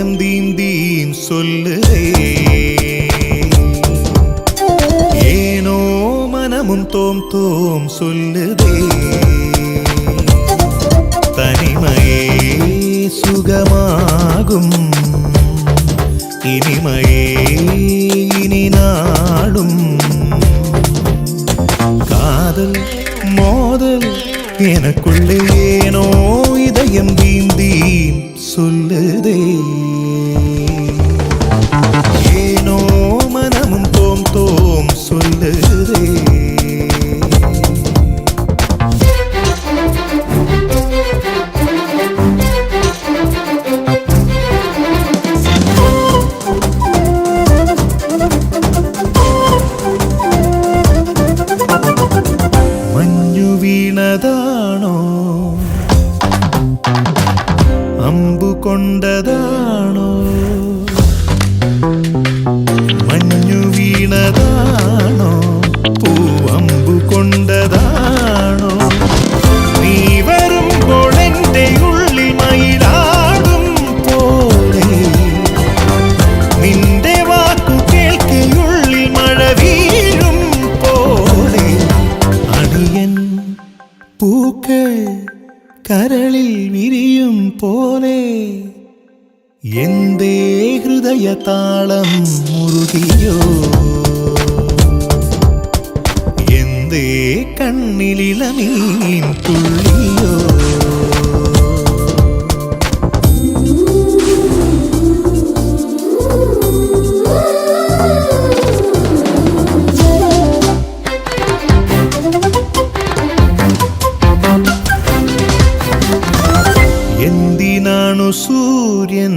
இதயம் தீம் சொல்லுதே. ஏனோ மனமும் தோம் தோம் சொல்லுதே. தனிமையே சுகமாகும். இனிமையே இனி நாடும். காதல் மோதல் எனக்குள்ளே ஏனோ കൊണ്ടതാണോ? മഞ്ഞു വീണതാണോ? പൂവമ്പു കൊണ്ടതാണോ? നീ വരുമ്പോൾ എന്റെ ഉള്ളിൽ മയിലാടും പോലെ. നിന്റെ വാക്കു കേൾക്കുള്ളിൽ മഴ വീഴും പോലെ. അണിയൻ പൂക്കൾ കരളിൽ വിരിയും പോലെ എന്തേ ഹൃദയ താളം മുറുകിയോ? എന്തേ കണ്ണിലിളമീൻ തുള്ളിയോ എന്തിനാണു സൂര്യൻ.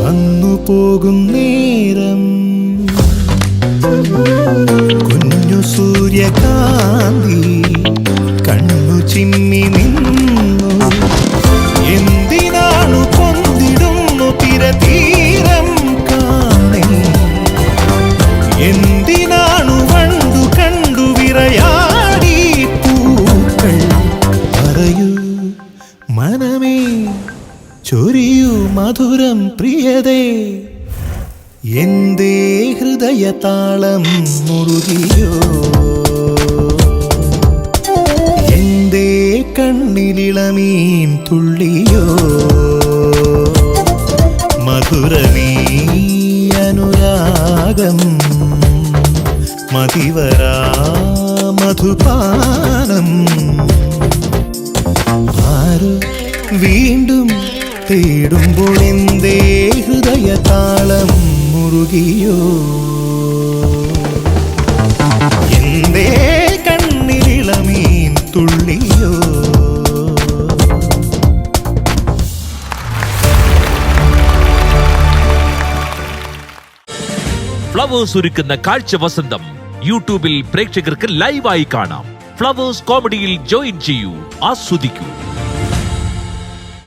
വന്നു പോകും നേരം. കുഞ്ഞു സൂര്യകാന്തി മധുരം പ്രിയതേ. എന്തേ ഹൃദയ താളം മുറുകിയോ? എന്തേ കണ്ണിലിളമീൻ തുള്ളിയോ? മധുരമീ അനുരാഗം മതിവരാ മധുപാനം. ആര് വീണ്ടും തേടുമ്പോൾ എന്തേ ഹൃദയ താളം മുറുകിയോ? എന്തേ കണ്ണിലിളമീൻ തുള്ളിയോ? ഫ്ലവേഴ്സ് ഒരുക്കുന്ന കാഴ്ച വസന്തം യൂട്യൂബിൽ പ്രേക്ഷകർക്ക് ലൈവായി കാണാം. ഫ്ലവേഴ്സ് കോമഡിയിൽ ജോയിൻ ചെയ്യൂ. ആസ്വദിക്കൂ.